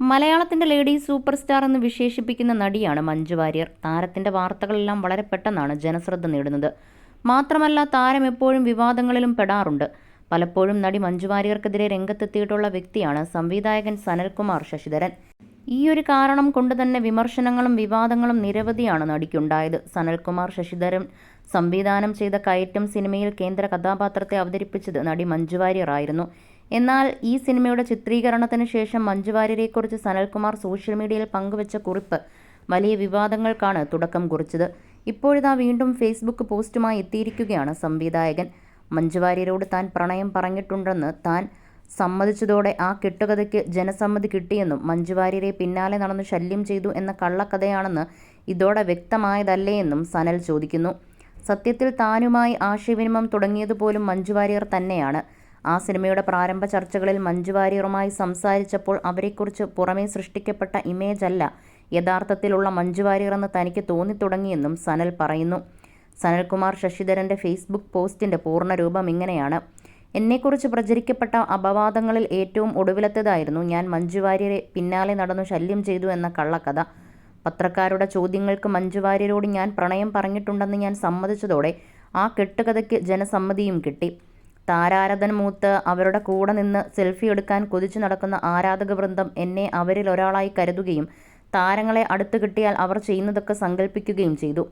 മലയാളത്തിന്റെ lady super star എന്ന് വിശേഷിപ്പിക്കുന്ന നടിയാണ് മഞ്ജു വാര്യർ. താരത്തിന്റെ വാർത്തകളെല്ലാം വളരെ പെട്ടെന്നാണ് ജനശ്രദ്ധ നേടുന്നത്. മാത്രമല്ല താരം എപ്പോഴും വിവാദങ്ങളിലും പെടാറുണ്ട്. പലപ്പോഴും നടി മഞ്ജു വാര്യർക്കെതിരെ രംഗത്തെത്തിയിട്ടുള്ള വ്യക്തിയാണ് സംവിധായകൻ സനൽകുമാർ ശശിധരൻ. ഈ ഒരു കാരണം കൊണ്ട് തന്നെ വിമർശനങ്ങളും വിവാദങ്ങളും നിരവധിയാണ് നടിക്കുണ്ടായത്. സനൽകുമാർ ശശിധരൻ സംവിധാനം ചെയ്ത കയറ്റം സിനിമയിൽ കേന്ദ്ര കഥാപാത്രത്തെ അവതരിപ്പിച്ചത് നടി മഞ്ജു വാര്യർ ആയിരുന്നു. എന്നാൽ ഈ സിനിമയുടെ ചിത്രീകരണത്തിന് ശേഷം മഞ്ജു വാര്യരെക്കുറിച്ച് സനൽകുമാർ സോഷ്യൽ മീഡിയയിൽ പങ്കുവച്ച കുറിപ്പ് വലിയ വിവാദങ്ങൾക്കാണ് തുടക്കം കുറിച്ചത്. ഇപ്പോഴിതാ വീണ്ടും ഫേസ്ബുക്ക് പോസ്റ്റുമായി എത്തിയിരിക്കുകയാണ് സംവിധായകൻ. മഞ്ജു വാര്യരോട് താൻ പ്രണയം പറഞ്ഞിട്ടുണ്ടെന്ന് താൻ സമ്മതിച്ചതോടെ ആ കെട്ടുകഥയ്ക്ക് ജനസമ്മതി കിട്ടിയെന്നും മഞ്ജു വാര്യരെ പിന്നാലെ നടന്നു ശല്യം ചെയ്തു എന്ന കള്ളക്കഥയാണെന്ന് ഇതോടെ വ്യക്തമായതല്ലേ എന്നും സനൽ ചോദിക്കുന്നു. സത്യത്തിൽ താനുമായി ആശയവിനിമയം തുടങ്ങിയതുപോലും മഞ്ജു വാര്യർ തന്നെയാണ്. ആ സിനിമയുടെ പ്രാരംഭ ചർച്ചകളിൽ മഞ്ജു വാര്യറുമായി സംസാരിച്ചപ്പോൾ അവരെക്കുറിച്ച് പുറമേ സൃഷ്ടിക്കപ്പെട്ട ഇമേജ് അല്ല യഥാർത്ഥത്തിലുള്ള മഞ്ജു വാര്യർ എന്ന് തനിക്ക് തോന്നിത്തുടങ്ങിയെന്നും സനൽ പറയുന്നു. സനൽകുമാർ ശശിധരന്റെ ഫേസ്ബുക്ക് പോസ്റ്റിന്റെ പൂർണരൂപം ഇങ്ങനെയാണ്. എന്നെക്കുറിച്ച് പ്രചരിക്കപ്പെട്ട അപവാദങ്ങളിൽ ഏറ്റവും ഒടുവിലത്തേതായിരുന്നു ഞാൻ മഞ്ജു വാര്യരെ പിന്നാലെ നടന്നു ശല്യം ചെയ്തു എന്ന കള്ളക്കഥ. പത്രക്കാരുടെ ചോദ്യങ്ങൾക്ക് മഞ്ജു വാര്യരോട് ഞാൻ പ്രണയം പറഞ്ഞിട്ടുണ്ടെന്ന് ഞാൻ സമ്മതിച്ചതോടെ ആ കെട്ടുകഥയ്ക്ക് ജനസമ്മതിയും കിട്ടി. താരാരാധന മൂത്ത് അവരുടെ കൂടെ നിന്ന് സെൽഫി എടുക്കാൻ കൊതിച്ചു നടക്കുന്ന ആരാധക വൃന്ദം എന്നെ അവരിൽ ഒരാളായി കരുതുകയും താരങ്ങളെ അടുത്ത് കിട്ടിയാൽ അവർ ചെയ്യുന്നതൊക്കെ സങ്കല്പിക്കുകയും ചെയ്തു.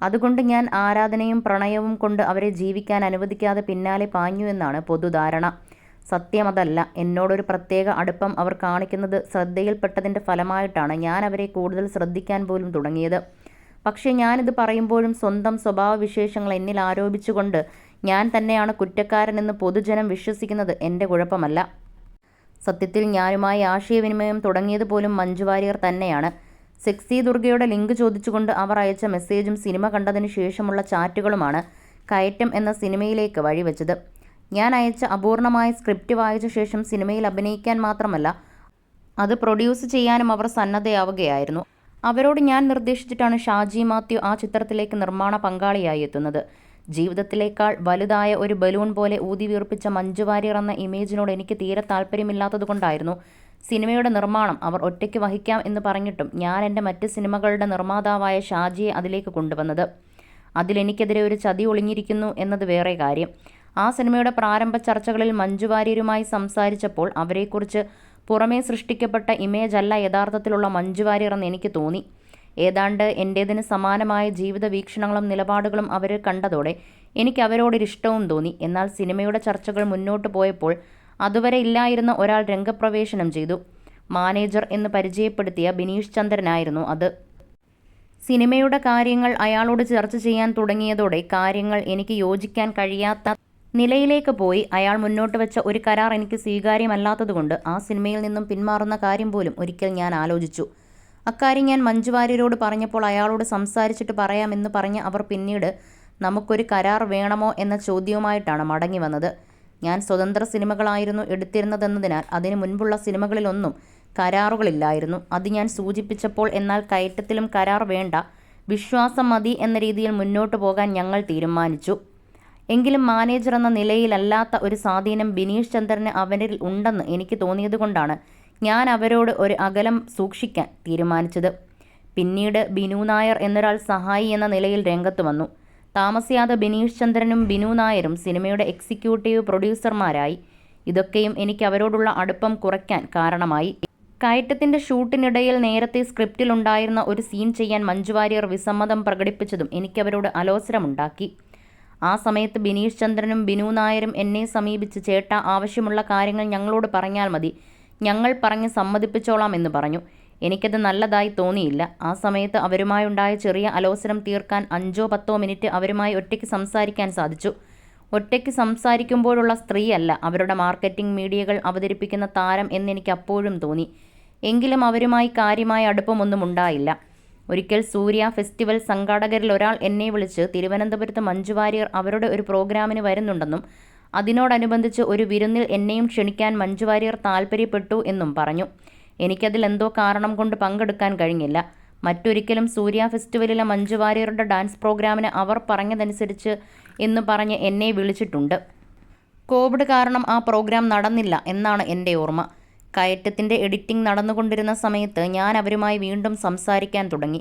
അതുകൊണ്ട് ഞാൻ ആരാധനയും പ്രണയവും കൊണ്ട് അവരെ ജീവിക്കാൻ അനുവദിക്കാതെ പിന്നാലെ പാഞ്ഞു എന്നാണ് പൊതുധാരണ. സത്യമതല്ല എന്നോടൊരു പ്രത്യേക അടുപ്പം അവർ കാണിക്കുന്നത് ശ്രദ്ധയിൽപ്പെട്ടതിന്റെ ഫലമായിട്ടാണ് ഞാൻ അവരെ കൂടുതൽ ശ്രദ്ധിക്കാൻ പോലും തുടങ്ങിയത്. പക്ഷേ ഞാനിത് പറയുമ്പോഴും സ്വന്തം സ്വഭാവവിശേഷങ്ങൾ എന്നിൽ ആരോപിച്ചുകൊണ്ട് ഞാൻ തന്നെയാണ് കുറ്റക്കാരനെന്ന് പൊതുജനം വിശ്വസിക്കുന്നത് എന്റെ കുഴപ്പമല്ല. സത്യത്തിൽ ഞാനുമായി ആശയവിനിമയം തുടങ്ങിയത് പോലും മഞ്ജു വാര്യർ തന്നെയാണ്. സെക്സി ദുർഗയുടെ ലിങ്ക് ചോദിച്ചുകൊണ്ട് അവർ അയച്ച മെസ്സേജും സിനിമ കണ്ടതിന് ശേഷമുള്ള ചാറ്റുകളുമാണ് കയറ്റം എന്ന സിനിമയിലേക്ക് വഴിവെച്ചത്. ഞാൻ അയച്ച അപൂർണമായ സ്ക്രിപ്റ്റ് വായിച്ച ശേഷം സിനിമയിൽ അഭിനയിക്കാൻ മാത്രമല്ല അത് പ്രൊഡ്യൂസ് ചെയ്യാനും അവർ സന്നദ്ധയാവുകയായിരുന്നു. അവരോട് ഞാൻ നിർദ്ദേശിച്ചിട്ടാണ് ഷാജി മാത്യു ആ ചിത്രത്തിലേക്ക് നിർമ്മാണ പങ്കാളിയായി എത്തുന്നത്. ജീവിതത്തിലേക്കാൾ വലുതായ ഒരു ബലൂൺ പോലെ ഊതി വീർപ്പിച്ച മഞ്ജു വാര്യർ എന്ന ഇമേജിനോട് എനിക്ക് തീരെ താല്പര്യമില്ലാത്തതുകൊണ്ടായിരുന്നു സിനിമയുടെ നിർമ്മാണം അവർ ഒറ്റയ്ക്ക് വഹിക്കാം എന്ന് പറഞ്ഞിട്ടും ഞാൻ എന്റെ മറ്റ് സിനിമകളുടെ നിർമ്മാതാവായ ഷാജിയെ അതിലേക്ക് കൊണ്ടുവന്നത്. അതിലെനിക്കെതിരെ ഒരു ചതി ഒളിഞ്ഞിരിക്കുന്നു എന്നത് വേറെ കാര്യം. ആ സിനിമയുടെ പ്രാരംഭ ചർച്ചകളിൽ മഞ്ജുവാര്യരുമായി സംസാരിച്ചപ്പോൾ അവരെക്കുറിച്ച് പുറമേ സൃഷ്ടിക്കപ്പെട്ട ഇമേജ് അല്ല യഥാർത്ഥത്തിലുള്ള മഞ്ജുവാര്യർ എന്ന് എനിക്ക് തോന്നി. ഏതാണ്ട് എന്റേതിന് സമാനമായ ജീവിത വീക്ഷണങ്ങളും നിലപാടുകളും അവർ കണ്ടതോടെ എനിക്ക് അവരോടൊരിഷ്ടവും തോന്നി. എന്നാൽ സിനിമയുടെ ചർച്ചകൾ മുന്നോട്ട് പോയപ്പോൾ അതുവരെ ഇല്ലായിരുന്ന ഒരാൾ രംഗപ്രവേശനം ചെയ്തു. മാനേജർ എന്ന് പരിചയപ്പെടുത്തിയ ബിനീഷ് ചന്ദ്രനായിരുന്നു അത്. സിനിമയുടെ കാര്യങ്ങൾ അയാളോട് ചർച്ച ചെയ്യാൻ തുടങ്ങിയതോടെ കാര്യങ്ങൾ എനിക്ക് യോജിക്കാൻ കഴിയാത്ത നിലയിലേക്ക് പോയി. അയാൾ മുന്നോട്ട് വെച്ച ഒരു കരാർ എനിക്ക് സ്വീകാര്യമല്ലാത്തതുകൊണ്ട് ആ സിനിമയിൽ നിന്നും പിന്മാറുന്ന കാര്യം പോലും ഒരിക്കൽ ഞാൻ ആലോചിച്ചു. അക്കാര്യം ഞാൻ മഞ്ജുവാര്യരോട് പറഞ്ഞപ്പോൾ അയാളോട് സംസാരിച്ചിട്ട് പറയാമെന്ന് പറഞ്ഞ് അവർ പിന്നീട് നമുക്കൊരു കരാർ വേണമോ? എന്ന ചോദ്യവുമായിട്ടാണ് മടങ്ങി വന്നത്. ഞാൻ സ്വതന്ത്ര സിനിമകളായിരുന്നു എടുത്തിരുന്നതെന്നതിനാൽ അതിനു മുൻപുള്ള സിനിമകളിലൊന്നും കരാറുകളില്ലായിരുന്നു. അത് ഞാൻ സൂചിപ്പിച്ചപ്പോൾ എന്നാൽ കയറ്റത്തിലും കരാർ വേണ്ട വിശ്വാസം മതി എന്ന രീതിയിൽ മുന്നോട്ട് പോകാൻ ഞങ്ങൾ തീരുമാനിച്ചു. എങ്കിലും മാനേജർ എന്ന നിലയിലല്ലാത്ത ഒരു സ്വാധീനം ബിനീഷ് ചന്ദ്രന് അവനിൽ ഉണ്ടെന്ന് എനിക്ക് തോന്നിയതുകൊണ്ടാണ് ഞാൻ അവരോട് ഒരു അകലം സൂക്ഷിക്കാൻ തീരുമാനിച്ചത്. പിന്നീട് ബിനു നായർ എന്നൊരാൾ സഹായി എന്ന നിലയിൽ രംഗത്ത് വന്നു. താമസിയാതെ ബിനീഷ് ചന്ദ്രനും ബിനു നായരും സിനിമയുടെ എക്സിക്യൂട്ടീവ് പ്രൊഡ്യൂസർമാരായി. ഇതൊക്കെയും എനിക്ക് അവരോടുള്ള അടുപ്പം കുറയ്ക്കാൻ കാരണമായി. കയറ്റത്തിന്റെ ഷൂട്ടിനിടയിൽ നേരത്തെ സ്ക്രിപ്റ്റിലുണ്ടായിരുന്ന ഒരു സീൻ ചെയ്യാൻ മഞ്ജു വാര്യർ വിസമ്മതം പ്രകടിപ്പിച്ചതും എനിക്കവരോട് അലോസരമുണ്ടാക്കി. ആ സമയത്ത് ബിനീഷ് ചന്ദ്രനും ബിനു നായരും എന്നെ സമീപിച്ച് ചേട്ട ആവശ്യമുള്ള കാര്യങ്ങൾ ഞങ്ങളോട് പറഞ്ഞാൽ മതി. ഞങ്ങൾ പറഞ്ഞ് സമ്മതിപ്പിച്ചോളാം എന്ന് പറഞ്ഞു. എനിക്കത് നല്ലതായി തോന്നിയില്ല. ആ സമയത്ത് അവരുമായുണ്ടായ ചെറിയ അലോസരം തീർക്കാൻ അഞ്ചോ പത്തോ മിനിറ്റ് അവരുമായി ഒറ്റയ്ക്ക് സംസാരിക്കാൻ സാധിച്ചു. ഒറ്റയ്ക്ക് സംസാരിക്കുമ്പോഴുള്ള സ്ത്രീയല്ല അവരുടെ മാർക്കറ്റിംഗ് മീഡിയകൾ അവതരിപ്പിക്കുന്ന താരം എന്നെനിക്ക് അപ്പോഴും തോന്നി. എങ്കിലും അവരുമായി കാര്യമായ അടുപ്പമൊന്നും ഉണ്ടായില്ല. ഒരിക്കൽ സൂര്യ ഫെസ്റ്റിവൽ സംഘാടകരിൽ ഒരാൾ എന്നെ വിളിച്ച് തിരുവനന്തപുരത്ത് മഞ്ജു വാര്യർ അവരുടെ ഒരു പ്രോഗ്രാമിന് വരുന്നുണ്ടെന്നും അതിനോടനുബന്ധിച്ച് ഒരു വിരുന്നിൽ എന്നെയും ക്ഷണിക്കാൻ മഞ്ജു വാര്യർ താൽപ്പര്യപ്പെട്ടു എന്നും പറഞ്ഞു. എനിക്കതിൽ എന്തോ കാരണം കൊണ്ട് പങ്കെടുക്കാൻ കഴിഞ്ഞില്ല. മറ്റൊരിക്കലും സൂര്യ ഫെസ്റ്റിവലിലെ മഞ്ജു വാര്യറുടെ ഡാൻസ് പ്രോഗ്രാമിന് അവർ പറഞ്ഞതനുസരിച്ച് എന്ന് പറഞ്ഞ് എന്നെ വിളിച്ചിട്ടുണ്ട്. കോവിഡ് കാരണം ആ പ്രോഗ്രാം നടന്നില്ല എന്നാണ് എന്റെ ഓർമ്മ. കയറ്റത്തിന്റെ എഡിറ്റിംഗ് നടന്നുകൊണ്ടിരുന്ന സമയത്ത് ഞാൻ അവരുമായി വീണ്ടും സംസാരിക്കാൻ തുടങ്ങി.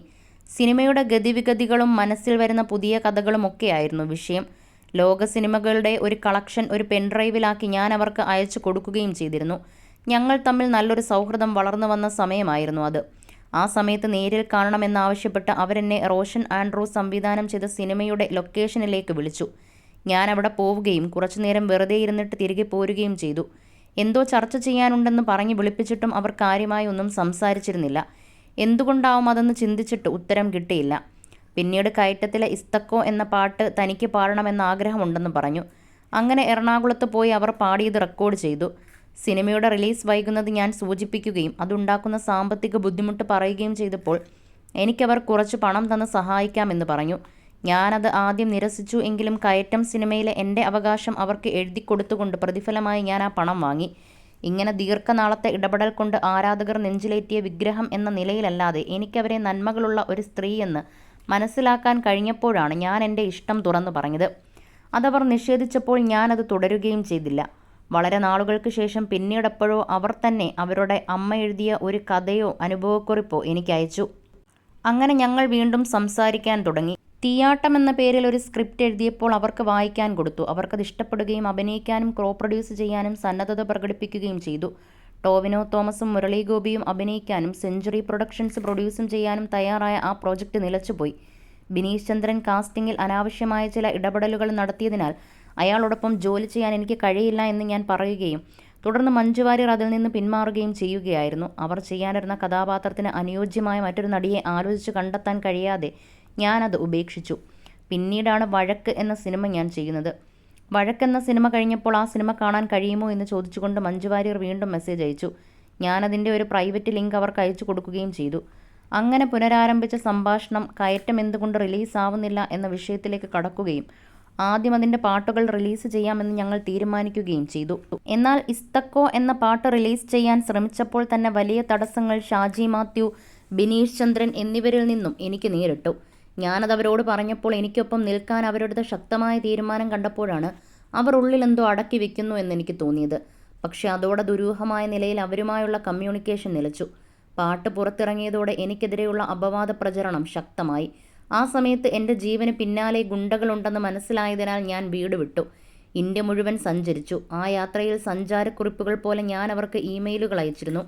സിനിമയുടെ ഗതിവിഗതികളും മനസ്സിൽ വരുന്ന പുതിയ കഥകളുമൊക്കെയായിരുന്നു വിഷയം. ലോക സിനിമകളുടെ ഒരു കളക്ഷൻ ഒരു പെൻഡ്രൈവിലാക്കി ഞാൻ അവർക്ക് അയച്ചു കൊടുക്കുകയും ചെയ്തിരുന്നു. ഞങ്ങൾ തമ്മിൽ നല്ലൊരു സൗഹൃദം വളർന്നു വന്ന സമയമായിരുന്നു അത്. ആ സമയത്ത് നേരിൽ കാണണമെന്നാവശ്യപ്പെട്ട് അവരെന്നെ റോഷൻ ആൻഡ്രൂസ് സംവിധാനം ചെയ്ത സിനിമയുടെ ലൊക്കേഷനിലേക്ക് വിളിച്ചു. ഞാൻ അവിടെ പോവുകയും കുറച്ചുനേരം വെറുതെ ഇരുന്നിട്ട് തിരികെ പോരുകയും ചെയ്തു. എന്തോ ചർച്ച ചെയ്യാനുണ്ടെന്ന് പറഞ്ഞ് വിളിപ്പിച്ചിട്ടും അവർ കാര്യമായി ഒന്നും സംസാരിച്ചിരുന്നില്ല. എന്തുകൊണ്ടാവും അതെന്ന് ചിന്തിച്ചിട്ട് ഉത്തരം കിട്ടിയില്ല. പിന്നീട് കയറ്റത്തിലെ ഇസ്തക്കോ എന്ന പാട്ട് തനിക്ക് പാടണമെന്ന ആഗ്രഹമുണ്ടെന്ന് പറഞ്ഞു. അങ്ങനെ എറണാകുളത്ത് പോയി അവർ പാടിയത് റെക്കോർഡ് ചെയ്തു. സിനിമയുടെ റിലീസ് വൈകുന്നത് ഞാൻ സൂചിപ്പിക്കുകയും അതുണ്ടാക്കുന്ന സാമ്പത്തിക ബുദ്ധിമുട്ട് പറയുകയും ചെയ്തപ്പോൾ എനിക്കവർ കുറച്ച് പണം തന്ന് സഹായിക്കാമെന്ന് പറഞ്ഞു. ഞാനത് ആദ്യം നിരസിച്ചു എങ്കിലും കയറ്റം സിനിമയിലെ എന്റെ അവകാശം അവർക്ക് എഴുതി കൊടുത്തുകൊണ്ട് പ്രതിഫലമായി ഞാൻ ആ പണം വാങ്ങി. ഇങ്ങനെ ദീർഘനാളത്തെ ഇടപെടൽ കൊണ്ട് ആരാധകർ നെഞ്ചിലേറ്റിയ വിഗ്രഹം എന്ന നിലയിലല്ലാതെ എനിക്കവരെ നന്മകളുള്ള ഒരു സ്ത്രീയെന്ന് മനസ്സിലാക്കാൻ കഴിഞ്ഞപ്പോഴാണ് ഞാൻ എന്റെ ഇഷ്ടം തുറന്നു പറഞ്ഞത്. അതവർ നിഷേധിച്ചപ്പോൾ ഞാനത് തുടരുകയും ചെയ്തില്ല. വളരെ നാളുകൾക്ക് ശേഷം പിന്നീടെപ്പോഴോ അവർ തന്നെ അവരുടെ അമ്മ എഴുതിയ ഒരു കഥയോ അനുഭവക്കുറിപ്പോ എനിക്ക് അയച്ചു. അങ്ങനെ ഞങ്ങൾ വീണ്ടും സംസാരിക്കാൻ തുടങ്ങി. തീയാട്ടം എന്ന പേരിൽ ഒരു സ്ക്രിപ്റ്റ് എഴുതിയപ്പോൾ അവർക്ക് വായിക്കാൻ കൊടുത്തു. അവർക്കത് ഇഷ്ടപ്പെടുകയും അഭിനയിക്കാനും ക്രോ പ്രൊഡ്യൂസ് ചെയ്യാനും സന്നദ്ധത പ്രകടിപ്പിക്കുകയും ചെയ്തു. ടോവിനോ തോമസും മുരളി ഗോപിയും അഭിനയിക്കാനും സെഞ്ചുറി പ്രൊഡക്ഷൻസ് പ്രൊഡ്യൂസും ചെയ്യാനും തയ്യാറായ ആ പ്രോജക്റ്റ് നിലച്ചുപോയി. ബിനീഷ് ചന്ദ്രൻ കാസ്റ്റിംഗിൽ അനാവശ്യമായ ചില ഇടപെടലുകൾ നടത്തിയതിനാൽ അയാളോടൊപ്പം ജോലി ചെയ്യാൻ എനിക്ക് കഴിയില്ല എന്ന് ഞാൻ പറയുകയും തുടർന്ന് മഞ്ജു വാര്യർ അതിൽ നിന്ന് പിന്മാറുകയും ചെയ്യുകയായിരുന്നു. അവർ ചെയ്യാനിരുന്ന കഥാപാത്രത്തിന് അനുയോജ്യമായ മറ്റൊരു നടിയെ ആലോചിച്ച് കണ്ടെത്താൻ കഴിയാതെ ഞാനത് ഉപേക്ഷിച്ചു. പിന്നീടാണ് വഴക്ക് എന്ന സിനിമ ഞാൻ ചെയ്യുന്നത്. വഴക്കെന്ന സിനിമ കഴിഞ്ഞപ്പോൾ ആ സിനിമ കാണാൻ കഴിയുമോ എന്ന് ചോദിച്ചുകൊണ്ട് മഞ്ജു വാര്യർ വീണ്ടും മെസ്സേജ് അയച്ചു. ഞാനതിന്റെ ഒരു പ്രൈവറ്റ് ലിങ്ക് അവർക്ക് അയച്ചു കൊടുക്കുകയും ചെയ്തു. അങ്ങനെ പുനരാരംഭിച്ച സംഭാഷണം കയറ്റം എന്തുകൊണ്ട് റിലീസാവുന്നില്ല എന്ന വിഷയത്തിലേക്ക് കടക്കുകയും ആദ്യം അതിന്റെ പാട്ടുകൾ റിലീസ് ചെയ്യാമെന്ന് ഞങ്ങൾ തീരുമാനിക്കുകയും ചെയ്തു. എന്നാൽ ഇസ്തക്കോ എന്ന പാട്ട് റിലീസ് ചെയ്യാൻ ശ്രമിച്ചപ്പോൾ തന്നെ വലിയ തടസ്സങ്ങൾ ഷാജി മാത്യു ബിനീഷ് ചന്ദ്രൻ എന്നിവരിൽ നിന്നും എനിക്ക് നേരിട്ടു. ഞാനത് അവരോട് പറഞ്ഞപ്പോൾ എനിക്കൊപ്പം നിൽക്കാൻ അവരുടെ ശക്തമായ തീരുമാനം കണ്ടപ്പോഴാണ് അവർ ഉള്ളിൽ എന്തോ അടക്കി വെക്കുന്നു എന്നെനിക്ക് തോന്നിയത്. പക്ഷേ അതോടെ ദുരൂഹമായ നിലയിൽ അവരുമായുള്ള കമ്മ്യൂണിക്കേഷൻ നിലച്ചു. പാട്ട് പുറത്തിറങ്ങിയതോടെ എനിക്കെതിരെയുള്ള അപവാദ പ്രചരണം ശക്തമായി. ആ സമയത്ത് എന്റെ ജീവന് പിന്നാലെ ഗുണ്ടകളുണ്ടെന്ന് മനസ്സിലായതിനാൽ ഞാൻ വീട് വിട്ടു. ഇന്ത്യ മുഴുവൻ സഞ്ചരിച്ചു. ആ യാത്രയിൽ സഞ്ചാരക്കുറിപ്പുകൾ പോലെ ഞാൻ അവർക്ക് ഇമെയിലുകൾ അയച്ചിരുന്നു.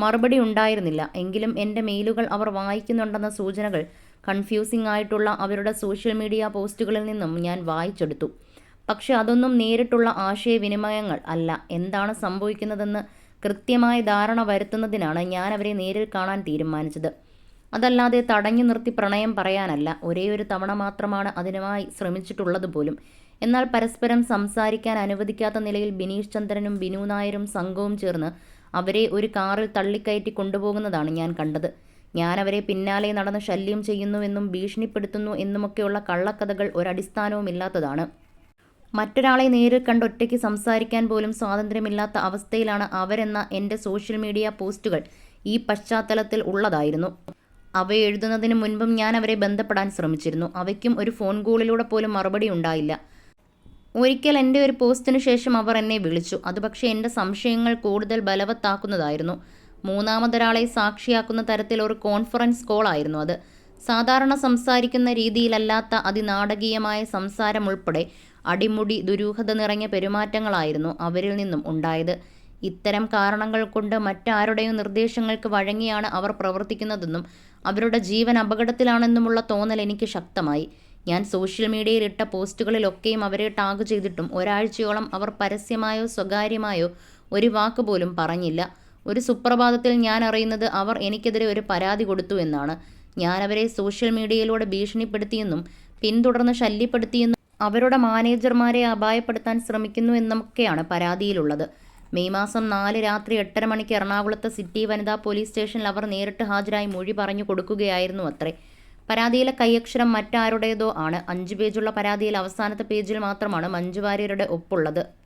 മറുപടി ഉണ്ടായിരുന്നില്ല. എങ്കിലും എന്റെ മെയിലുകൾ അവർ വായിക്കുന്നുണ്ടെന്ന സൂചനകൾ കൺഫ്യൂസിംഗ് ആയിട്ടുള്ള അവരുടെ സോഷ്യൽ മീഡിയ പോസ്റ്റുകളിൽ നിന്നും ഞാൻ വായിച്ചെടുത്തു. പക്ഷെ അതൊന്നും നേരിട്ടുള്ള ആശയവിനിമയങ്ങൾ അല്ല. എന്താണ് സംഭവിക്കുന്നതെന്ന് കൃത്യമായ ധാരണ വരുത്തുന്നതിനാണ് ഞാൻ അവരെ നേരിൽ കാണാൻ തീരുമാനിച്ചത്. അതല്ലാതെ തടഞ്ഞു നിർത്തി പ്രണയം പറയാനല്ല. ഒരേ ഒരു തവണ മാത്രമാണ് അതിനുമായി ശ്രമിച്ചിട്ടുള്ളത് പോലും. എന്നാൽ പരസ്പരം സംസാരിക്കാൻ അനുവദിക്കാത്ത നിലയിൽ ബിനീഷ് ചന്ദ്രനും ബിനു നായരും സംഘവും ചേർന്ന് അവരെ ഒരു കാറിൽ തള്ളിക്കയറ്റി കൊണ്ടുപോകുന്നതാണ് ഞാൻ കണ്ടത്. ഞാൻ അവരെ പിന്നാലെ നടന്ന് ശല്യം ചെയ്യുന്നുവെന്നും ഭീഷണിപ്പെടുത്തുന്നു എന്നുമൊക്കെയുള്ള കള്ളക്കഥകൾ ഒരടിസ്ഥാനവുമില്ലാത്തതാണ് മറ്റൊരാളെ നേരിൽ കണ്ട് ഒറ്റയ്ക്ക് സംസാരിക്കാൻ പോലും സ്വാതന്ത്ര്യമില്ലാത്ത അവസ്ഥയിലാണ് അവരെന്ന എന്റെ സോഷ്യൽ മീഡിയ പോസ്റ്റുകൾ ഈ പശ്ചാത്തലത്തിൽ ഉള്ളതായിരുന്നു. അവ എഴുതുന്നതിന് മുൻപും ഞാൻ അവരെ ബന്ധപ്പെടാൻ ശ്രമിച്ചിരുന്നു. അവയ്ക്കും ഒരു ഫോൺ കോളിലൂടെ പോലും മറുപടി ഉണ്ടായില്ല. ഒരിക്കൽ എന്റെ ഒരു പോസ്റ്റിന് ശേഷം അവർ എന്നെ വിളിച്ചു. അത് പക്ഷേ എന്റെ സംശയങ്ങൾ കൂടുതൽ ബലവത്താക്കുന്നതായിരുന്നു. മൂന്നാമതൊരാളെ സാക്ഷിയാക്കുന്ന തരത്തിൽ ഒരു കോൺഫറൻസ് കോൾ ആയിരുന്നു അത്. സാധാരണ സംസാരിക്കുന്ന രീതിയിലല്ലാത്ത അതിനാടകീയമായ സംസാരം ഉൾപ്പെടെ അടിമുടി ദുരൂഹത നിറഞ്ഞ പെരുമാറ്റങ്ങളായിരുന്നു അവരിൽ നിന്നും ഉണ്ടായത്. ഇത്തരം കാരണങ്ങൾ കൊണ്ട് മറ്റാരുടെയും നിർദ്ദേശങ്ങൾക്ക് വഴങ്ങിയാണ് അവർ പ്രവർത്തിക്കുന്നതെന്നും അവരുടെ ജീവൻ അപകടത്തിലാണെന്നുമുള്ള തോന്നൽ എനിക്ക് ശക്തമായി. ഞാൻ സോഷ്യൽ മീഡിയയിൽ ഇട്ട പോസ്റ്റുകളിലൊക്കെയും അവരെ ടാഗ് ചെയ്തിട്ടും ഒരാഴ്ചയോളം അവർ പരസ്യമായോ സ്വകാര്യമായോ ഒരു വാക്ക് പോലും പറഞ്ഞില്ല. ഒരു സുപ്രഭാതത്തിൽ ഞാൻ അറിയുന്നത് അവർ എനിക്കെതിരെ ഒരു പരാതി കൊടുത്തു എന്നാണ്. ഞാൻ അവരെ സോഷ്യൽ മീഡിയയിലൂടെ ഭീഷണിപ്പെടുത്തിയെന്നും പിന്തുടർന്ന് ശല്യപ്പെടുത്തിയെന്നും അവരുടെ മാനേജർമാരെ അപായപ്പെടുത്താൻ ശ്രമിക്കുന്നു എന്നൊക്കെയാണ് പരാതിയിലുള്ളത്. മെയ് മാസം നാല് രാത്രി എട്ടര മണിക്ക് എറണാകുളത്തെ സിറ്റി വനിതാ പോലീസ് സ്റ്റേഷനിൽ അവർ നേരിട്ട് ഹാജരായി മൊഴി പറഞ്ഞു കൊടുക്കുകയായിരുന്നു അത്രേ. പരാതിയിലെ കൈയക്ഷരം മറ്റാരുടേതോ ആണ്. അഞ്ച് പേജുള്ള പരാതിയിൽ അവസാനത്തെ പേജിൽ മാത്രമാണ് മഞ്ജു വാര്യരുടെ ഒപ്പുള്ളത്.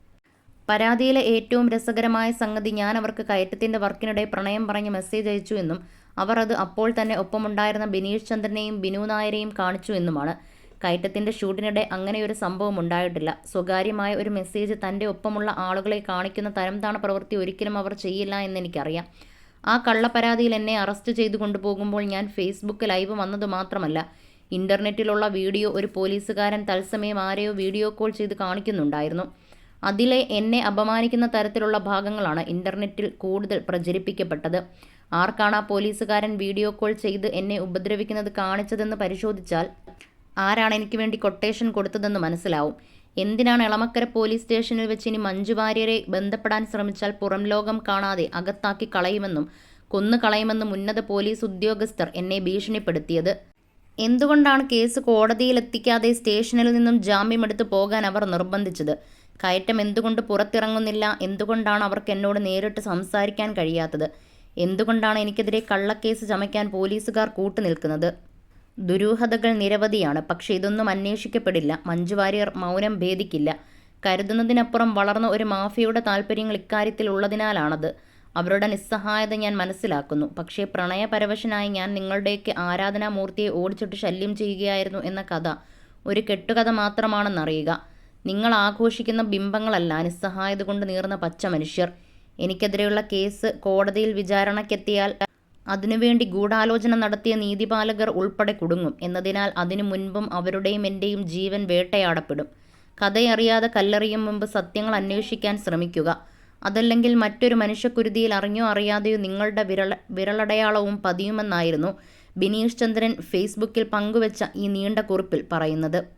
പരാതിയിലെ ഏറ്റവും രസകരമായ സംഗതി ഞാൻ അവർക്ക് കയറ്റത്തിന്റെ വർക്കിനിടെ പ്രണയം പറഞ്ഞ് മെസ്സേജ് അയച്ചു എന്നും അവർ അത് അപ്പോൾ തന്നെ ഒപ്പമുണ്ടായിരുന്ന ബിനീഷ് ചന്ദ്രനെയും ബിനു നായരെയും കാണിച്ചു എന്നുമാണ്. കയറ്റത്തിന്റെ ഷൂട്ടിനിടെ അങ്ങനെയൊരു സംഭവം ഉണ്ടായിട്ടില്ല. സ്വകാര്യമായ ഒരു മെസ്സേജ് തന്റെ ഒപ്പമുള്ള ആളുകളെ കാണിക്കുന്ന തരംതാണ പ്രവൃത്തി ഒരിക്കലും അവർ ചെയ്യില്ല എന്നെനിക്കറിയാം. ആ കള്ളപ്പരാതിയിൽ എന്നെ അറസ്റ്റ് ചെയ്തു കൊണ്ടുപോകുമ്പോൾ ഞാൻ ഫേസ്ബുക്ക് ലൈവ് വന്നത് മാത്രമല്ല ഇന്റർനെറ്റിലുള്ള വീഡിയോ ഒരു പോലീസുകാരൻ തത്സമയം ആരെയോ വീഡിയോ കോൾ ചെയ്ത് കാണിക്കുന്നുണ്ടായിരുന്നു. അതിലെ എന്നെ അപമാനിക്കുന്ന തരത്തിലുള്ള ഭാഗങ്ങളാണ് ഇന്റർനെറ്റിൽ കൂടുതൽ പ്രചരിപ്പിക്കപ്പെട്ടത്. ആർക്കാണ് ആ പോലീസുകാരൻ വീഡിയോ കോൾ ചെയ്ത് എന്നെ ഉപദ്രവിക്കുന്നത് കാണിച്ചതെന്ന് പരിശോധിച്ചാൽ ആരാണ് എനിക്ക് വേണ്ടി കൊട്ടേഷൻ കൊടുത്തതെന്ന് മനസ്സിലാവും. എന്തിനാണ് എളമക്കര പോലീസ് സ്റ്റേഷനിൽ വെച്ച് ഇനി മഞ്ജു വാര്യരെ ബന്ധപ്പെടാൻ ശ്രമിച്ചാൽ പുറം ലോകം കാണാതെ അകത്താക്കി കളയുമെന്നും കൊന്നു കളയുമെന്നും ഉന്നത പോലീസ് ഉദ്യോഗസ്ഥർ എന്നെ ഭീഷണിപ്പെടുത്തിയത്. എന്തുകൊണ്ടാണ് കേസ് കോടതിയിലെത്തിക്കാതെ സ്റ്റേഷനിൽ നിന്നും ജാമ്യമെടുത്ത് പോകാൻ അവർ നിർബന്ധിച്ചത്? കയറ്റം എന്തുകൊണ്ട് പുറത്തിറങ്ങുന്നില്ല? എന്തുകൊണ്ടാണ് അവർക്ക് എന്നോട് നേരിട്ട് സംസാരിക്കാൻ കഴിയാത്തത്? എന്തുകൊണ്ടാണ് എനിക്കെതിരെ കള്ളക്കേസ് ചമയ്ക്കാൻ പോലീസുകാർ കൂട്ടുനിൽക്കുന്നത് ദുരൂഹതകൾ നിരവധിയാണ്. പക്ഷേ ഇതൊന്നും അന്വേഷിക്കപ്പെടില്ല. മഞ്ജു വാര്യർ മൗനം ഭേദിക്കില്ല. കരുതുന്നതിനപ്പുറം വളർന്ന ഒരു മാഫിയയുടെ താല്പര്യങ്ങൾ ഇക്കാര്യത്തിൽ ഉള്ളതിനാലാണത്. അവരുടെ നിസ്സഹായത ഞാൻ മനസ്സിലാക്കുന്നു. പക്ഷേ പ്രണയപരവശനായി ഞാൻ നിങ്ങളുടെയൊക്കെ ആരാധനാമൂർത്തിയെ ഓടിച്ചിട്ട് ശല്യം ചെയ്യുകയായിരുന്നു എന്ന കഥ ഒരു കെട്ടുകഥ മാത്രമാണെന്നറിയുക. നിങ്ങൾ ആഘോഷിക്കുന്ന ബിംബങ്ങളല്ല നിസ്സഹായത കൊണ്ട് നീർന്ന പച്ച മനുഷ്യർ. എനിക്കെതിരെയുള്ള കേസ് കോടതിയിൽ വിചാരണയ്ക്കെത്തിയാൽ അതിനുവേണ്ടി ഗൂഢാലോചന നടത്തിയ നീതിപാലകർ ഉൾപ്പെടെ കുടുങ്ങും. എന്നതിനാൽ അതിനു മുൻപും അവരുടെയും എന്റെയും ജീവൻ വേട്ടയാടപ്പെടും. കഥയറിയാതെ കല്ലെറിയും മുമ്പ് സത്യങ്ങൾ അന്വേഷിക്കാൻ ശ്രമിക്കുക. അതല്ലെങ്കിൽ മറ്റൊരു മനുഷ്യക്കുരുതിയിൽ അറിഞ്ഞോ അറിയാതെയോ നിങ്ങളുടെ വിരള വിരളടയാളവും പതിയുമെന്നായിരുന്നു ബിനീഷ് ചന്ദ്രൻ ഫേസ്ബുക്കിൽ പങ്കുവച്ച ഈ നീണ്ട കുറിപ്പിൽ പറയുന്നത്.